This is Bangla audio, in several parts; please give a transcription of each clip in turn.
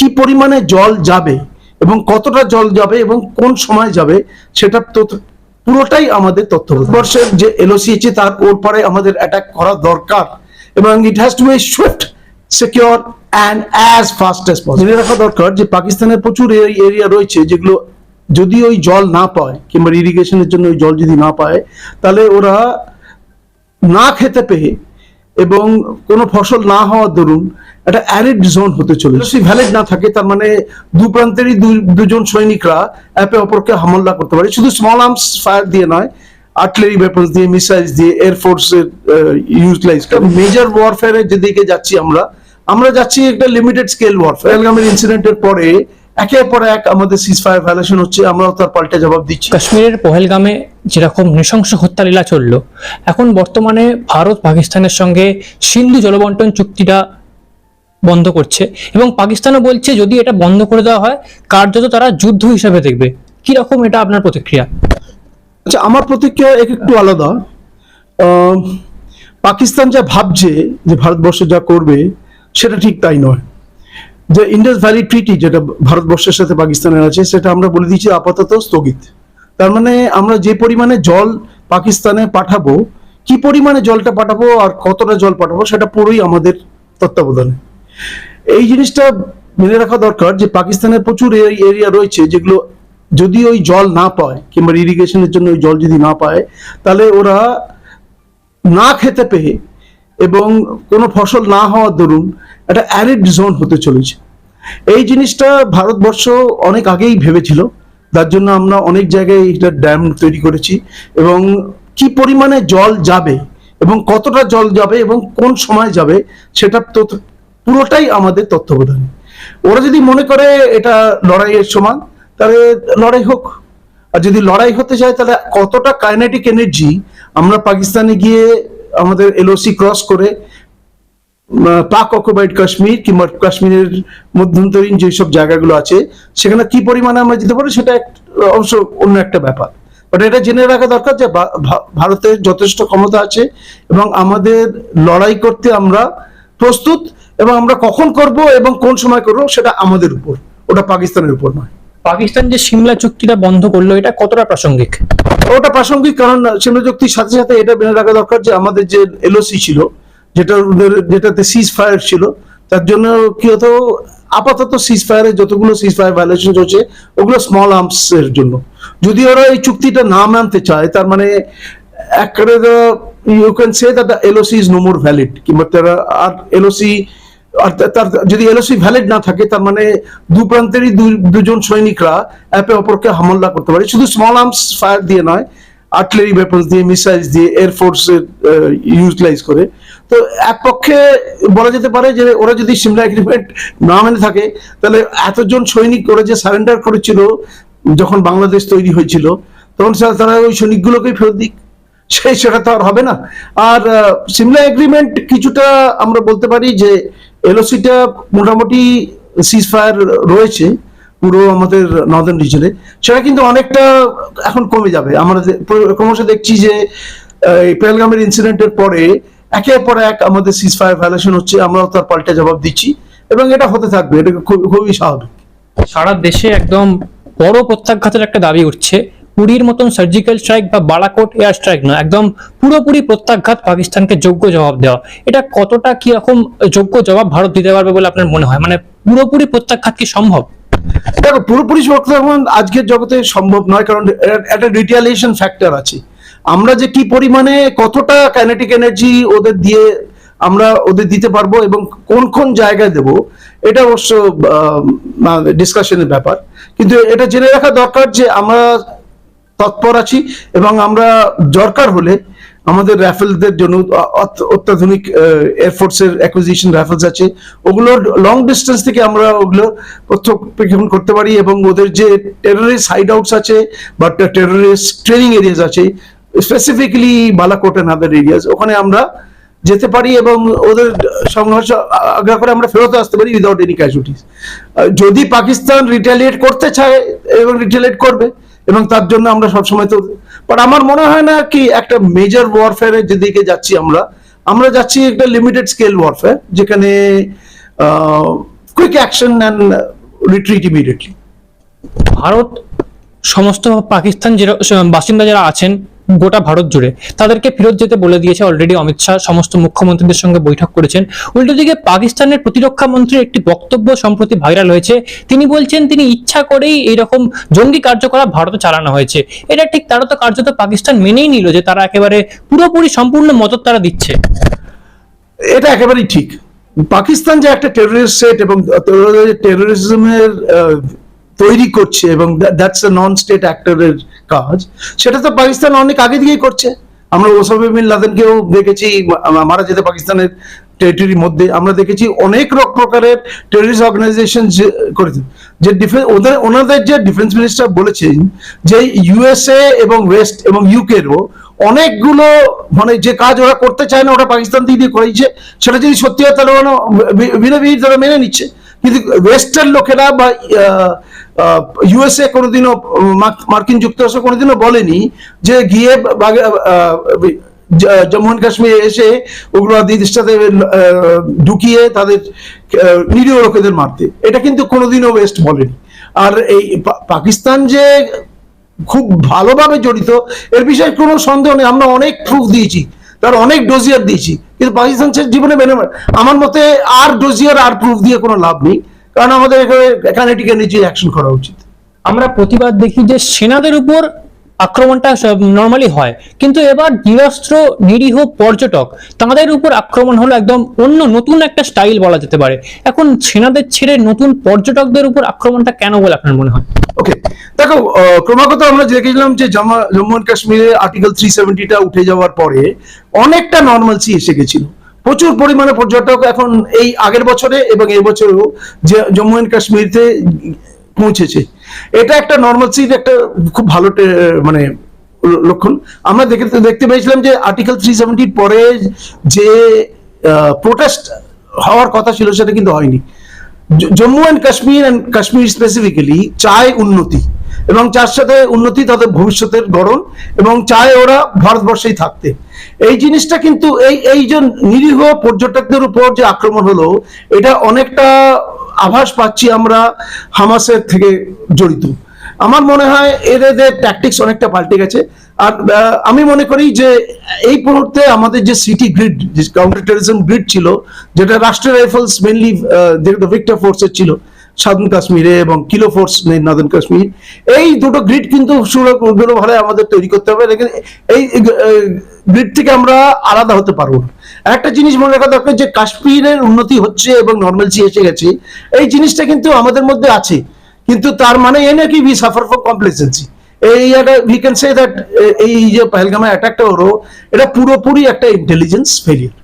কি পরিমাণে জল যাবে এবং কতটা জল যাবে এবং কোন সময় যাবে, সেটা পুরোটাই আমাদের তথ্য বর্ষের যে এলওসি আছে তার ওর পরে আমাদের অ্যাটাক করা দরকার এবং it has to be swift secure and as fast as possible মনে রাখা দরকার যে পাকিস্তানের প্রচুর এরিয়া রয়েছে যেগুলো যদি ওই জল না পায়, কিংবা ইরিগেশনের জন্য ওই জল যদি না পায়, তাহলে ওরা না খেতে পেয়ে এবং কোনো ফসল না হওয়ার দরুন একটা অ্যারিড জোন হতে চলেছে। যদি ভ্যালিড না থাকে তার মানে দু প্রান্তেরই দুজন সৈনিকরা একে অপরকে হামলা করতে পারে। শুধু স্মল আর্মস ফায়ার দিয়ে নয় আর্টিলারি ওয়েপন্স দিয়ে মিসাইলস দিয়ে এয়ারফোর্সের ইউটিলাইজ মেজর ওয়ারফেয়ারের যেদিকে যাচ্ছি আমরা আমরা যাচ্ছি একটা লিমিটেড স্কেল ওয়ারফেয়ার পেহেলগামের ইনসিডেন্টের পরে একের পর এক আমাদের সিজ ফায়ার ভ্যালেশন হচ্ছে আমরাও তার পাল্টে জবাব দিচ্ছি। কাশ্মীরের পহেলগামে যেরকম নৃশংস হত্যালীলা চলল এখন বর্তমানে ভারত পাকিস্তানের সঙ্গে সিন্ধু জলবন্টন চুক্তিটা বন্ধ করছে। এবং পাকিস্তানও বলছে, যদি এটা বন্ধ করে দেওয়া হয়, কার্যত তারা যুদ্ধ হিসাবে দেখবে। কি রকম এটা আপনার প্রতিক্রিয়া? আচ্ছা আমার প্রতিক্রিয়া এক একটু আলাদা। পাকিস্তান যা ভাবছে যে ভারতবর্ষ যা করবে, সেটা ঠিক তাই নয়। যে ইন্ডাস ভ্যালি ট্রিটি যেটা ভারতবর্ষের সাথে পাকিস্তানের আছে, সেটা আমরা বলে দিচ্ছি আপাতত স্থগিত। তার মানে আমরা যে পরিমাণে জল পাকিস্তানে পাঠাবো, কি পরিমাণে জলটা পাঠাবো আর কতটা জল পাঠাবো, সেটা পুরোই আমাদের তত্ত্বাবধানে। এই জিনিসটা মেনে রাখা দরকার যে পাকিস্তানের প্রচুর এরিয়া রয়েছে যেগুলো যদি ওই জল না পায়, কিংবা ইরিগেশনের জন্য ওই জল যদি না পায়, তাহলে ওরা না খেতে পেয়ে এবং কোনো ফসল না হওয়ার দরুন একটা অ্যারিড জোন হতে চলেছে। এই জিনিসটা ভারতবর্ষ অনেক আগেই ভেবেছিল, তার জন্য আমরা অনেক জায়গায় এটা ড্যাম তৈরি করেছি এবং কি পরিমাণে জল যাবে এবং কতটা জল যাবে এবং কোন সময় যাবে, সেটা পুরোটাই আমাদের তত্ত্বাবধানে। ওরা যদি মনে করে এটা লড়াইয়ের সমান, তাহলে লড়াই হোক। আর যদি লড়াই হতে চায়, তাহলে কতটা কাইনেটিক এনার্জি আমরা পাকিস্তানে গিয়ে আমাদের এলওসি ক্রস করে পাক অকুপাইড কাশ্মীর কিংবা কাশ্মীরের মধ্যন্তরীণ যেসব জায়গাগুলো আছে, সেখানে কি পরিমাণে আমরা যেতে পারি সেটা অবশ্য অন্য একটা ব্যাপার। বাট এটা জেনে রাখা দরকার যে ভারতের যথেষ্ট ক্ষমতা আছে এবং আমাদের লড়াই করতে আমরা প্রস্তুত। এবং আমরা কখন করব এবং কোন সময় করব সেটা আমাদের উপর ওটা পাকিস্তানের উপর নয়। পাকিস্তান যে সিমলা চুক্তিটা বন্ধ করল এটা কতটা প্রাসঙ্গিক? ওটা প্রাসঙ্গিক কারণ সিমলা চুক্তির সাথে সাথে এটা মেনে রাখা দরকার যে আমাদের যে এলওসি ছিল যেটা যেটাতে সিজ ফায়ার ছিল তার জন্য কি হতো আপাতত সিজ ফায়ারের যতগুলো সিজ ফায়ার ভায়োলেশন হচ্ছে ওগুলো স্মল আর্মস এর জন্য। যদি ওরা এই চুক্তিটা না মানতে চায় তার মানে একেবারে you can say that LOC is no more valid কিংবা তারা আর এলওসি আর তার যদি এলওসি ভ্যালিড না থাকে, তার মানে দু প্রান্তেরই দুজন সৈনিকরা একে অপরকে হামলা করতে পারে। শুধু স্মল আর্মস ফায়ার দিয়ে নয় আর্টিলারি ওয়েপন্স দিয়ে মিসাইলস দিয়ে এয়ারফোর্সের ইউটিলাইজ করে। তো এক পক্ষে বলা যেতে পারে যে ওরা যদি সিমলা এগ্রিমেন্ট না মেনে থাকে, তাহলে এতজন সৈনিক ওরা যে সারেন্ডার করেছিল, যখন বাংলাদেশ তৈরি হয়েছিল, তখন তারা ওই সৈনিকগুলোকেই ফেরত দিক। সেই সেটা তো আর হবে না। আর সিমলা এগ্রিমেন্ট কিছুটা আমরা বলতে পারি যে এলওসিটা মোটামুটি সিজ ফায়ার রয়েছে, পুরো আমাদের নর্দার্ন রিজনে সেটা কিন্তু অনেকটা এখন কমে যাবে। আমরা ক্রমশ দেখছি যে পেহেলগামের ইনসিডেন্টের পরে একের পর এক আমাদের সিজ ফায়ার ভায়োলেশন হচ্ছে। আমরাও তার পাল্টে জবাব দিচ্ছি এবং এটা হতে থাকবে। এটা খুব- খুবই স্বাভাবিক। সারা দেশে একদম বড় প্রত্যাঘাতের একটা দাবি উঠছে। পুরীর মতন সার্জিক্যাল স্ট্রাইক বা বালাকোট এয়ার স্ট্রাইক নয়, একদম পুরোপুরি প্রত্যাঘাত পাকিস্তানকে যোগ্য জবাব দেওয়া। এটা কতটা কি রকম যোগ্য জবাব ভারত দিতে পারবে বলে আপনার মনে হয়? মানে পুরোপুরি প্রত্যাঘাত কি সম্ভব? দেখো, পুরোপুরি সংক্রমণ আজকের জগতে সম্ভব নয়, কারণ একটা রিটালিয়েশন ফ্যাক্টর আছে। আমরা যে কি পরিমাণে কতটা কাইনেটিক এনার্জি ওদের দিয়ে আমরা ওদের দিতে পারব এবং কোন কোন জায়গায় দেব, এটা অবশ্য ডিসকাশনের ব্যাপার। কিন্তু এটা জেনে রাখা দরকার যে আমরা তৎপর আছি এবং আমরা দরকার হলে আমাদের রাফেলদের জন্য অত্যাধুনিক এয়ারফোর্সের অ্যাকুইজিশন রাফেলস আছে। ওগুলোর লং ডিস্টেন্স থেকে আমরা ওগুলো প্রত্যক্ষণ করতে পারি এবং ওদের যে টেররিস্ট হাইড আউটস আছে বা টেররিস্ট ট্রেনিং এরিয়াস আছে specifically Balakot and other areas ওখানে আমরা যেতে পারি এবং ওদের সংঘর্ষ আগ্রহ করে আমরা ফেরত আসতে পারি উইদাউট এনি ক্যাজুয়ালিটিস যদি পাকিস্তান রিটালিয়েট করতে চায় এবং রিটালিয়েট করবে এবং তার জন্য আমরা সবসময় তো বাট আমার মনে হয় না কি একটা মেজর ওয়ারফেয়ারের যেদিকে যাচ্ছি আমরা আমরা যাচ্ছি একটা লিমিটেড স্কেল ওয়ারফেয়ার যেখানে quick action and retreat immediately Bharat, সমস্ত পাকিস্তান যারা, বাসিন্দা যারা আছেন গোটা ভারত জুড়ে। তাদেরকে ফেরত যেতে বলে দিয়েছে অলরেডি অমিত শাহ। সমস্ত মুখ্যমন্ত্রীদের সঙ্গে বৈঠক করেছেন। উল্টো দিকে পাকিস্তানের প্রতিরক্ষা মন্ত্রীর একটি বক্তব্য সম্প্রতি ভাইরাল হয়েছে। তিনি বলছেন, তিনি ইচ্ছা করেই এইরকম জঙ্গি কার্যকলাপ ভারতে চালানো হয়েছে। এটা ঠিক তারা তো কার্যত পাকিস্তান মেনেই নিল যে তারা একেবারে পুরোপুরি সম্পূর্ণ মদত তারা দিচ্ছে। এটা একেবারেই ঠিক। পাকিস্তান যে একটা টেরোরিস্ট সেট এবং টেরোরিজমের তৈরি করছে এবং দ্যাটস এ নন স্টেট অ্যাক্টরের কাজ, সেটা তো পাকিস্তান অনেক আগে দিকেই করছে। আমরা ওসামা বিন লাদেনকেও দেখেছি মারা যেতে পাকিস্তানের টেরিটরির মধ্যে। আমরা দেখেছি অনেক রক প্রকারের টেররিস্ট অর্গানাইজেশন করেছে। যে ডিফেন্স ওদের ওনাদের যে ডিফেন্স মিনিস্টার বলেছেন যে ইউএসএ এবং ওয়েস্ট এবং ইউকেরও অনেকগুলো মানে যে কাজ ওরা করতে চায় না ওরা পাকিস্তান দিয়ে দিয়ে করেছে। সেটা যদি সত্যি হয়, তাহলে ওরা বিনা বিধি তারা মেনে নিচ্ছে। কিন্তু ওয়েস্টের লোকেরা বা ইউএসএ কোনোদিনও, মার্ক- মার্কিন যুক্তরাষ্ট্র কোনোদিনও বলেনি যে গিয়ে জম্মু অ্যান্ড কাশ্মীরে এসে উগ্রবাদীদের সাথে ঢুকিয়ে তাদের নিরীহ লোকেদের মারতে। এটা কিন্তু কোনোদিনও ওয়েস্ট বলেনি। আর এই পাকিস্তান যে খুব ভালোভাবে জড়িত, এর বিষয়ে কোনো সন্দেহ নেই। আমরা অনেক প্রুফ দিয়েছি। তার অনেক ডোজিয়ার দিয়েছি। কিন্তু পাকিস্তান জীবনে মেনে আমার মতে আর ডোজিয়ার আর প্রুফ দিয়ে কোনো লাভ নেই। কারণ আমাদের এখানে এখানে নিচে অ্যাকশন করা উচিত। আমরা প্রতিবাদ দেখি যে সেনাদের উপর আক্রমণটা নর্মালি হয়। কিন্তু এবার নিরস্ত্র নিরীহ পর্যটক, তাদের উপর আক্রমণ হলো একদম অন্য নতুন একটা স্টাইল বলা যেতে পারে। এখন সেনাদের ছেড়ে নতুন পর্যটকদের উপর আক্রমণটা কেন বলে আপনার মনে হয়? ওকে দেখো ক্রমাগত আমরা দেখেছিলাম যে জামা- জম্মু অ্যান্ড কাশ্মীরে আর্টিকেল থ্রি সেভেন্টিটা উঠে যাওয়ার পরে অনেকটা নর্মালসি এসে গেছিল। প্রচুর পরিমাণে পর্যটক এখন এই আগের বছরে এবং এই বছরেও যে জম্মু অ্যান্ড কাশ্মীরতে পৌঁছেছে। এটা একটা নর্মাল নর্মালসির একটা খুব ভালো মানে লক্ষণ। আমরা দেখে, দেখতে পেয়েছিলাম যে আর্টিকেল থ্রি সেভেন্টির পরে যে প্রোটেস্ট হওয়ার কথা ছিল সেটা কিন্তু হয়নি। Jammu and Kashmir and Kashmir specifically চায় উন্নতি এবং যার সাথে উন্নতি তাদের ভবিষ্যতের গড়ন এবং চায় ওরা ভারতবর্ষেই থাকতে। এই জিনিসটা কিন্তু এই এই যে নিরীহ পর্যটকদের উপর যে আক্রমণ হলো, এটা অনেকটা আভাস পাচ্ছি আমরা হামাসের থেকে জড়িত। আমার মনে হয় এদের ট্যাকটিক্স অনেকটা পাল্টে গেছে। আর আমি মনে করি যে এই মুহূর্তে আমাদের যে সিটি গ্রিড যে কাউন্টার টেরিজম গ্রিড ছিল, যেটা রাষ্ট্রীয় রাইফেলস মেনলি যেটা ভিক্টর ফোর্সের ছিল সাউথন কাশ্মীরে এবং কিলো ফোর্স নর্দার্ন কাশ্মীর, এই দুটো গ্রিড কিন্তু সুরভাবে আমাদের তৈরি করতে হবে। এই থেকে আমরা আলাদা হতে পারব একটা জিনিস মনে রাখা দরকার যে কাশ্মীরের উন্নতি হচ্ছে এবং নর্মালসি এসে গেছে। এই জিনিসটা কিন্তু আমাদের মধ্যে আছে। কিন্তু তার মানে এ নাকি উই সাফার ফর কমপ্লেসেন্সি এই একটা উই ক্যান সে দ্যাট এই যে পহেলগামা অ্যাটাকটা হলো, এটা পুরোপুরি একটা ইন্টেলিজেন্স ফেলিয়ার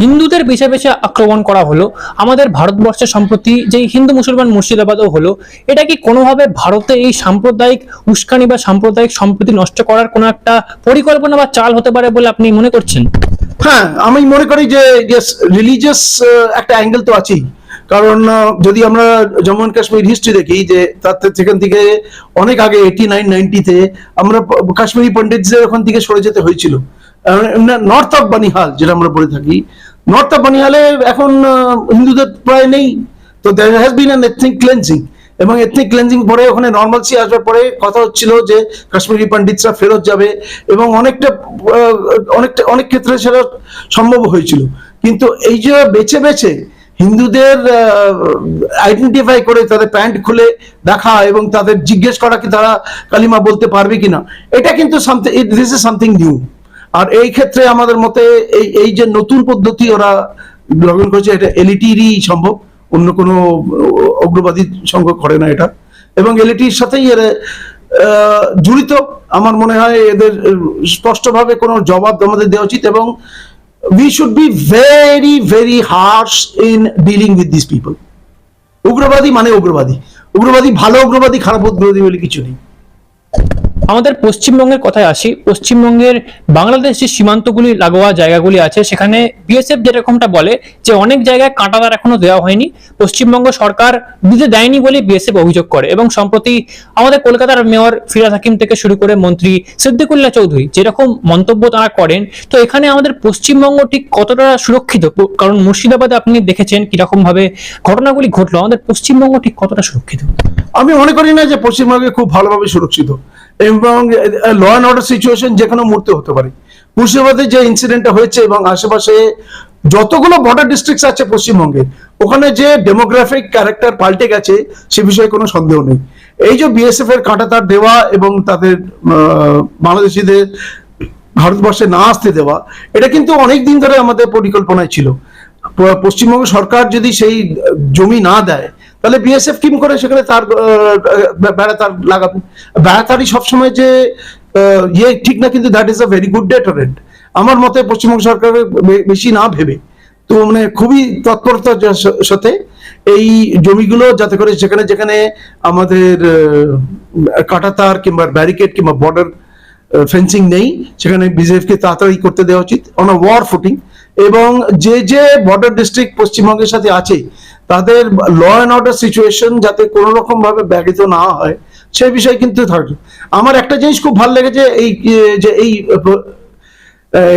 হিন্দুদের বেছে বেছে আক্রমণ করা হলো, আমাদের ভারতবর্ষে সম্প্রতি যেই হিন্দু মুসলমান মুর্শিদাবাদও হলো, এটা কি কোনোভাবে ভারতে এই সাম্প্রদায়িক উস্কানি বা সাম্প্রদায়িক সম্প্রীতি নষ্ট করার কোনো একটা পরিকল্পনা বা চাল হতে পারে বলে আপনি মনে করছেন? হ্যাঁ আমি মনে করি যে রিলিজিয়াস একটা অ্যাঙ্গেল তো আছেই। কারণ যদি আমরা জম্মু অ্যান্ড কাশ্মীর হিস্ট্রি দেখি, যে তার সেখান থেকে অনেক আগে এইটি নাইন নাইনটিতে আমরা কাশ্মীরি পন্ডিতদের ওখান থেকে সরে যেতে হয়েছিল। নর্থ অফ বানিহাল যেটা আমরা বলে থাকি। নর্থ অফ বানিহালে এখন হিন্দুদের প্রায় নেই। তো there has been an ethnic cleansing এবং এথনিক ক্লেন্সিং পরে ওখানে নর্মালসি আসবার পরে কথা হচ্ছিল যে কাশ্মীরি পণ্ডিতরা ফেরত যাবে এবং অনেকটা অনেকটা, অনেক ক্ষেত্রে সেটা সম্ভব হয়েছিল। কিন্তু এই যে বেছে বেছে হিন্দুদের আইডেন্টিফাই করে তাদের প্যান্ট খুলে দেখা এবং তাদের জিজ্ঞেস করা কি তারা কালিমা বলতে পারবে কিনা, এটা কিন্তু something this is something new আর এই ক্ষেত্রে আমাদের মতে এই এই যে নতুন পদ্ধতি ওরা গ্রহণ করেছে, এটা এলইটিরই সম্ভব। অন্য কোনো অগ্রবাদী সংঘ করে না এটা। এবং এলইটির সাথেই এর জড়িত। আমার মনে হয় এদের স্পষ্টভাবে কোনো জবাব আমাদের দেওয়া উচিত এবং we should be very very harsh in dealing with this people উগ্রবাদী মানে উগ্রবাদী। উগ্রবাদী ভালো, উগ্রবাদী খারাপ উগ্রবাদী বলে কিছু নেই। আমাদের পশ্চিমবঙ্গের কথায় আসি, পশ্চিমবঙ্গের বাংলাদেশ যে সীমান্তগুলি লাগোয়া জায়গাগুলি আছে, সেখানে বিএসএফ যেরকমটা বলে যে অনেক জায়গায় কাঁটাদার এখনও দেওয়া হয়নি। পশ্চিমবঙ্গ সরকার দিতে দেয়নি বলে বিএসএফ অভিযোগ করে এবং সম্প্রতি আমাদের কলকাতার মেয়র ফিরাজ হাকিম থেকে শুরু করে মন্ত্রী সিদ্দিকুল্লাহ চৌধুরী যেরকম মন্তব্য তারা করেন, তো এখানে আমাদের পশ্চিমবঙ্গ ঠিক কতটা সুরক্ষিত? কারণ মুর্শিদাবাদে আপনি দেখেছেন কীরকম ভাবে ঘটনাগুলি ঘটলো, আমাদের পশ্চিমবঙ্গ ঠিক কতটা সুরক্ষিত? আমি মনে করি না যে পশ্চিমবঙ্গে খুব ভালোভাবে সুরক্ষিত। এবং ল অ্যান্ড অর্ডার সিচুয়েশন যে কোনো মুহূর্তে হতে পারে। মুর্শিদাবাদে যে ইনসিডেন্টটা হয়েছে এবং আশেপাশে যতগুলো বর্ডার ডিস্ট্রিক্টস আছে পশ্চিমবঙ্গে ওখানে যে ডেমোগ্রাফিক ক্যারেক্টার পাল্টে গেছে, সে বিষয়ে কোনো সন্দেহ নেই। এই যে বিএসএফ এর কাঁটা তার দেওয়া এবং তাদের বাংলাদেশিদের ভারতবর্ষে না আসতে দেওয়া, এটা কিন্তু অনেক দিন ধরে আমাদের পরিকল্পনায় ছিল। পশ্চিমবঙ্গ সরকার যদি সেই জমি না দেয় তাহলে বিএসএফ কিম করে সেখানে তার আহ, বেড়াতার লাগাবে বেড়াতারই সবসময় যে ইয়ে ঠিক না কিন্তু that is a very good deterrent আমার মতে পশ্চিমবঙ্গ সরকারের বে- বেশি না ভেবে। তো মানে খুবই তৎপরতার সাথে এই জমিগুলো যাতে করে যেখানে যেখানে আমাদের কাঁটাতার কিংবা ব্যারিকেড কিংবা বর্ডার ফেন্সিং নেই সেখানে বিজেপি কে তাড়াতাড়ি করতে দেওয়া উচিত অন ওয়ার ফুটিং এবং যে যে বর্ডার ডিস্ট্রিক্ট পশ্চিমবঙ্গের সাথে আছে তাদের ল অ্যান্ড অর্ডার সিচুয়েশন যাতে কোনো রকম ভাবে ব্যাঘাত না হয় সেই বিষয়ে কিন্তু থাকবে আমার একটা জিনিস খুব ভালো লেগেছে, এই, যে এই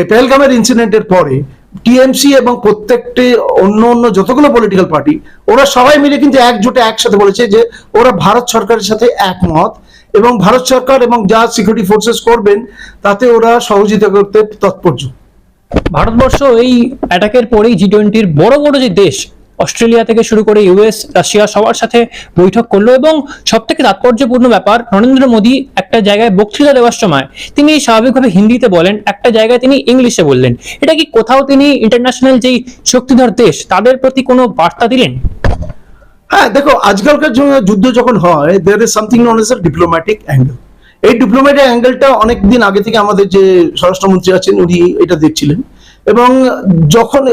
পেহেলগামের ইনসিডেন্টের পরে টিএমসি এবং প্রত্যেকটি অন্য অন্য যতগুলো পলিটিক্যাল পার্টি ওরা সবাই মিলে কিন্তু একজোটে একসাথে বলেছে যে ওরা ভারত সরকারের সাথে একমত এবং ভারত সরকার এবং যা সিকিউরিটি ফোর্সেস করবেন, তাতে ওরা সহযোগিতা করতে তৎপর্য ভারতবর্ষ এই অ্যাটাকের পরেই জি টোয়েন্টির বড় বড় যে দেশ অস্ট্রেলিয়া থেকে শুরু করে ইউএস রাশিয়া সবার সাথে বৈঠক করল এবং সব থেকে তাৎপর্যপূর্ণ ব্যাপার, নরেন্দ্র মোদী একটা জায়গায় বক্তৃতা দেওয়ার সময় তিনি স্বাভাবিকভাবে হিন্দিতে বলেন, একটা জায়গায় তিনি ইংলিশে বললেন। এটা কি কোথাও তিনি ইন্টারন্যাশনাল যেই শক্তিধর দেশ, তাদের প্রতি কোনো বার্তা দিলেন? হ্যাঁ দেখো, আজকালকার যুদ্ধ যখন হয় there is something known as diplomatic angle এই ডিপ্লোম্যাটিক অ্যাঙ্গেলটা অনেক দিন আগে থেকে আমাদের যে স্বরাষ্ট্রমন্ত্রী আছেন, উনি এটা দেখছিলেন। এবং যখন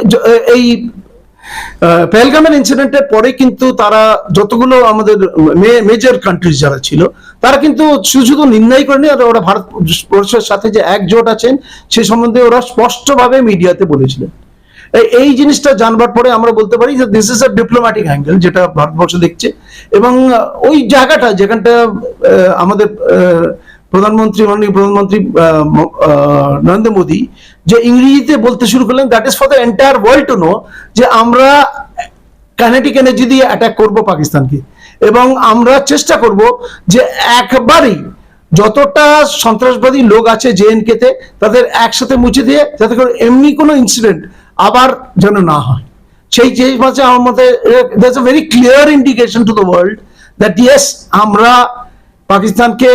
এই পেহেলগামের ইনসিডেন্টের পরে কিন্তু তারা যতগুলো আমাদের মেজর কান্ট্রিজ যারা ছিল, তারা কিন্তু শুধু নির্ণয় করেনি, আর ওরা ভারতবর্ষের সাথে যে একজোট আছেন, সে সম্বন্ধে ওরা স্পষ্টভাবে মিডিয়াতে বলেছিলেন। এই- জিনিসটা জানবার পরে আমরা বলতে পারি যে this is a diplomatic angle যেটা ভারতবর্ষ দেখছে, এবং ওই জায়গাটা, যেখানটা আমাদের প্রধানমন্ত্রী, মাননীয় প্রধানমন্ত্রী নরেন্দ্র মোদী যে ইংরেজিতে বলতে শুরু করলেন that is for the entire world to know যে আমরা কানেটিক এনার্জি দিয়ে অ্যাটাক করব পাকিস্তানকে এবং আমরা চেষ্টা করব যে একবারই যতটা সন্ত্রাসবাদী লোক আছে জেএনকে তে, তাদের একসাথে মুছে দিয়ে যাতে করে এমনি কোনো ইনসিডেন্ট আবার যেন না হয়। সেই যে মাঝে আমার মতে that's a very clear indication to the world that yes আমরা পাকিস্তানকে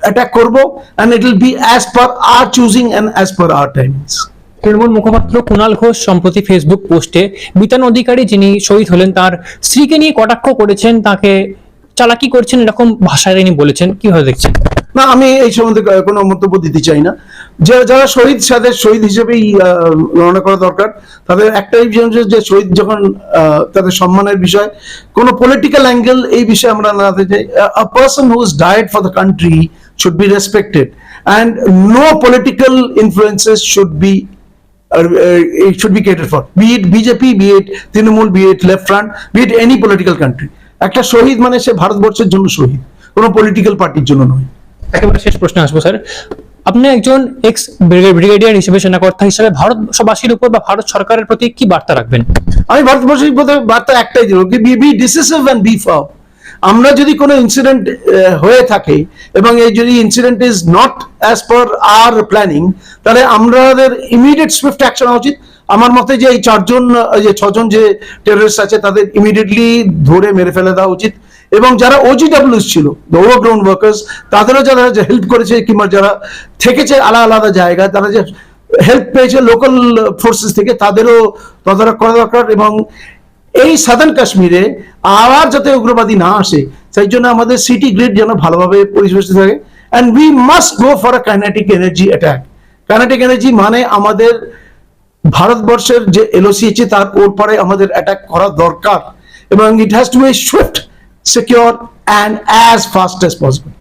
অ্যাটাক করব and it will be as per our choosing and as per our timings Trinamool মুখপাত্র কুণাল ঘোষ সম্প্রতি ফেসবুক পোস্টে বিতান অধিকারী যিনি শহীদ হলেন তার স্ত্রীকে নিয়ে কটাক্ষ করেছেন তাকে চালাকি করছেন এরকম ভাষায় তিনি বলেছেন। কীভাবে দেখছেন? না আমি এই সম্বন্ধে কোনো মন্তব্য দিতে চাই না। যারা শহীদ তাদের শহীদ হিসেবেই গণনা করা দরকার, তাদের একটাই বিষয় যে শহীদ যখন তাদের সম্মানের বিষয়, কোনো পলিটিক্যাল অ্যাঙ্গেল এই বিষয়ে আমরা দিতে চাই। A person who is died for the country should be respected and no political influences should be it should be catered for. Be it BJP be it Trinamool be it left front, be it any একটা শহীদ মানে সে ভারতবর্ষের জন্য শহীদ, কোনো পলিটিক্যাল পার্টির জন্য নয়। একেবারে শেষ প্রশ্নে আসব স্যার আপনি একজন এক্স ব্রিগেডিয়ার হিসেবে, সেনাকর্তা হিসেবে ভারতবাসীর উপর বা ভারত সরকারের প্রতি কি বার্তা রাখবেন? আমি ভারতবর্ষের প্রতি বার্তা একটাই দেবো be be decisive and be firm আমরা যদি কোনো ইনসিডেন্ট হয়ে থাকে এবং এই যদি incident is not as per our planning তাহলে আমাদের ইমিডিয়েট সুইফট অ্যাকশন উচিত। আমার মতে যে এই চারজন যে ছজন যে টেররিস্ট আছে, তাদের ইমিডিয়েটলি ধরে মেরে ফেলে দেওয়া উচিত। এবং যারা ওজিডাব্লিউস ছিল ওভারগ্রাউন্ড ওয়ার্কার্স তাদেরও যারা হেল্প করেছে কিংবা যারা থেকেছে আলাদা আলাদা জায়গায়, তারা যে হেল্প পেয়েছে লোকাল ফোর্সেস থেকে, তাদেরও তদারক করা দরকার এবং এই সাদার্ন কাশ্মীরে আবার যাতে উগ্রবাদী না আসে, সেই জন্য আমাদের সিটি গ্রিড যেন ভালোভাবে পরিবেশিত থাকে। And we must go for a kinetic energy attack kinetic energy মানে আমাদের ভারতবর্ষের যে এলওসি আছে তার ওর পরে আমাদের অ্যাটাক করা দরকার। এবং it has to be swift secure and as fast as possible